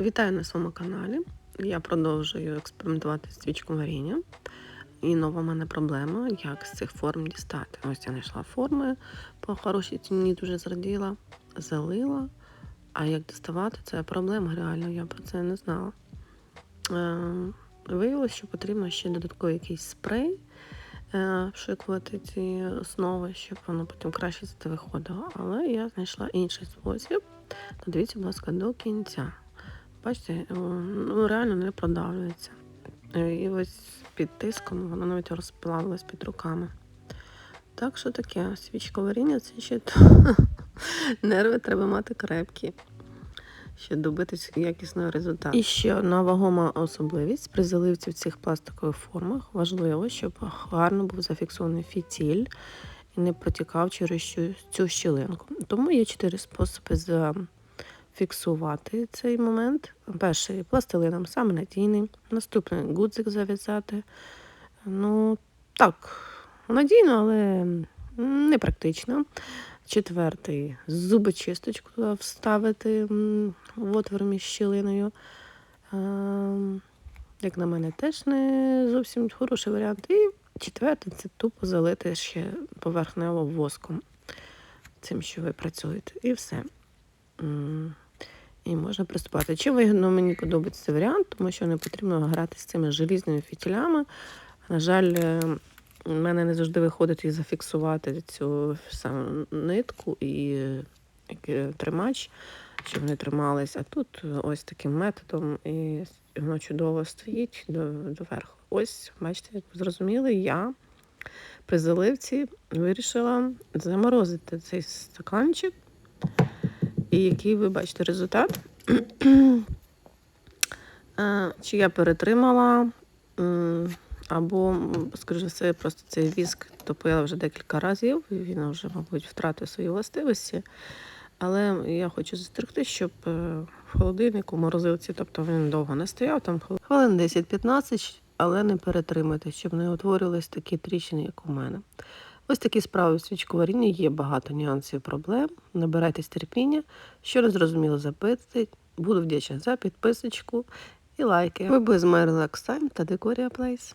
Вітаю на своєму каналі. Я продовжую експериментувати з свічком варіння. І нова в мене проблема, як з цих форм дістати. Ось я знайшла форми по хорошій ціні, дуже зраділа, залила. А як діставати, це проблема реально, я про це не знала. Е, Виявилося, що потрібно ще додатковий якийсь спрей е, вшикувати ці основи, щоб воно потім краще це виходило. Але я знайшла інший спосіб. Додивіться, будь ласка, до кінця. Бачите, ну реально не продавлюється. Е, І ось під тиском воно навіть розплавилось під руками. Так що таке, свічка варіння це ще то. нерви треба мати крепкі, щоб добитись якісного результату. І ще одна вагома особливість при заливці в цих пластикових формах важливо, щоб гарно був зафіксований фітіль і не протікав через цю, щілинку. Тому є чотири способи зафіксувати цей момент. Перший пластилином саме надійний, наступний гудзик зав'язати. Ну, так, надійно, але не практично. Четвертий зубочисточку туди вставити в отвір між щілиною. Ем, Як на мене, теж не зовсім хороший варіант. І четвертий це тупо залити ще поверхнево воском цим, що ви працюєте. І все. І можна приступати. Чим вигідно мені подобається цей варіант, тому що не потрібно грати з цими желізними фітілями. На жаль, е, у мене не завжди виходить і зафіксувати цю саму нитку і е, тримач, щоб вони тримались. А тут ось таким методом і воно чудово стоїть до, доверху. Ось, бачите, як ви зрозуміли, я при заливці вирішила заморозити цей стаканчик. І який ви бачите результат? Е, Чи я перетримала, або, скоріше все, просто цей віск топила вже декілька разів, і він вже, мабуть, втратив свої властивості. Але я хочу застерегти, щоб е, в холодильнику, в морозилці, тобто він довго не стояв, там хвилин 10-15, але не перетримати, щоб не утворювались такі тріщини, як у мене. Ось такі справи в свічковарінні, є багато нюансів проблем. Набирайтесь терпіння. Що не зрозуміло, запитайте. Буду вдячна за підписочку і лайки. Ви були з та Декорія Place.